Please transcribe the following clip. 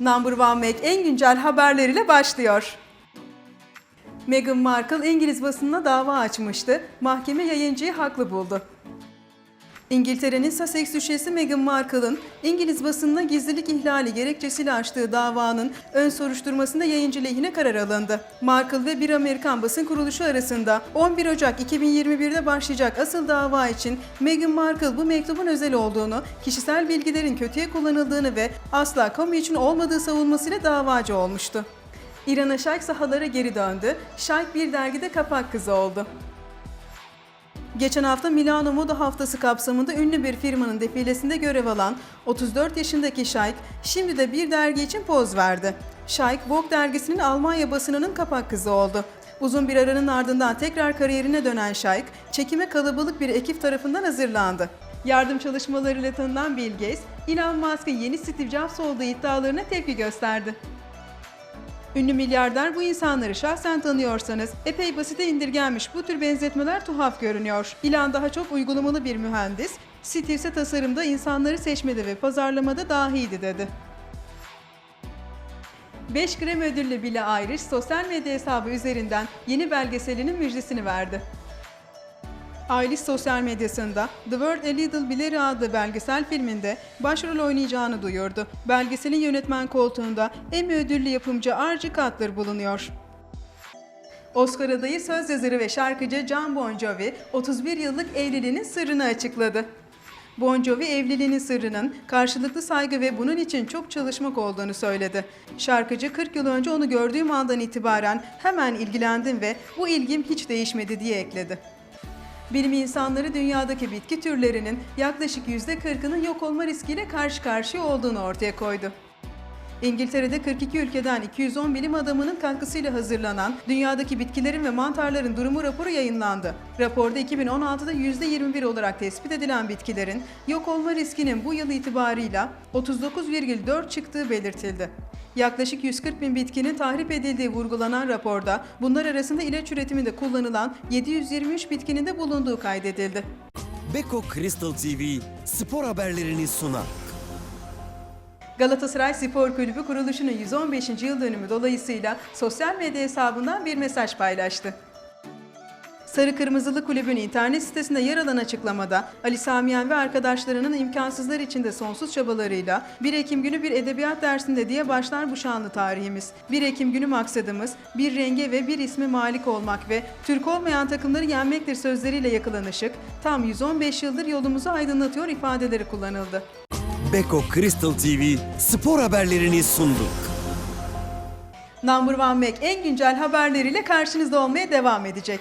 Number One Mac en güncel haberleriyle başlıyor. Meghan Markle İngiliz basınına dava açmıştı. Mahkeme yayıncıyı haklı buldu. İngiltere'nin Sussex düşesi Meghan Markle'ın İngiliz basınına gizlilik ihlali gerekçesiyle açtığı davanın ön soruşturmasında yayıncı lehine karar alındı. Markle ve bir Amerikan basın kuruluşu arasında 11 Ocak 2021'de başlayacak asıl dava için Meghan Markle bu mektubun özel olduğunu, kişisel bilgilerin kötüye kullanıldığını ve asla kamu için olmadığı savunmasıyla davacı olmuştu. İran'a Şayk sahalara geri döndü. Şayk bir dergide kapak kızı oldu. Geçen hafta Milano Moda Haftası kapsamında ünlü bir firmanın defilesinde görev alan 34 yaşındaki Şayk şimdi de bir dergi için poz verdi. Şayk, Vogue dergisinin Almanya basınının kapak kızı oldu. Uzun bir aranın ardından tekrar kariyerine dönen Şayk, çekime kalabalık bir ekip tarafından hazırlandı. Yardım çalışmalarıyla tanınan Bill Gates, Elon Musk'ın yeni Steve Jobs olduğu iddialarına tepki gösterdi. Ünlü milyarder bu insanları şahsen tanıyorsanız epey basite indirgenmiş bu tür benzetmeler tuhaf görünüyor. İlan daha çok uygulamalı bir mühendis, Steve ise tasarımda insanları seçmede ve pazarlamada dahiydi dedi. 5 gram ödüllü Billie Eilish sosyal medya hesabı üzerinden yeni belgeselinin müjdesini verdi. Eilish sosyal medyasında The World A Little Billie adlı belgesel filminde başrol oynayacağını duyurdu. Belgeselin yönetmen koltuğunda Emmy ödüllü yapımcı Archie Cutler bulunuyor. Oscar adayı söz yazarı ve şarkıcı John Bon Jovi 31 yıllık evliliğinin sırrını açıkladı. Bon Jovi evliliğinin sırrının karşılıklı saygı ve bunun için çok çalışmak olduğunu söyledi. Şarkıcı 40 yıl önce onu gördüğüm andan itibaren hemen ilgilendim ve bu ilgim hiç değişmedi diye ekledi. Bilim insanları dünyadaki bitki türlerinin yaklaşık %40'ının yok olma riskiyle karşı karşıya olduğunu ortaya koydu. İngiltere'de 42 ülkeden 210 bilim adamının katkısıyla hazırlanan dünyadaki bitkilerin ve mantarların durumu raporu yayınlandı. Raporda 2016'da %21 olarak tespit edilen bitkilerin yok olma riskinin bu yıl itibarıyla 39,4 çıktığı belirtildi. Yaklaşık 140 bin bitkinin tahrip edildiği vurgulanan raporda bunlar arasında ilaç üretiminde kullanılan 723 bitkinin de bulunduğu kaydedildi. Beko Crystal TV spor haberlerini sunar. Galatasaray Spor Kulübü kuruluşunun 115. yıl dönümü dolayısıyla sosyal medya hesabından bir mesaj paylaştı. Sarı Kırmızılı Kulübün internet sitesinde yer alan açıklamada Ali Samiyen ve arkadaşlarının imkansızlar içinde sonsuz çabalarıyla 1 Ekim günü bir edebiyat dersinde diye başlar bu şanlı tarihimiz. 1 Ekim günü maksadımız bir renge ve bir isme malik olmak ve Türk olmayan takımları yenmektir sözleriyle yakılan ışık tam 115 yıldır yolumuzu aydınlatıyor ifadeleri kullanıldı. Beko Crystal TV spor haberlerini sundu. Number One Mac en güncel haberleriyle karşınızda olmaya devam edecek.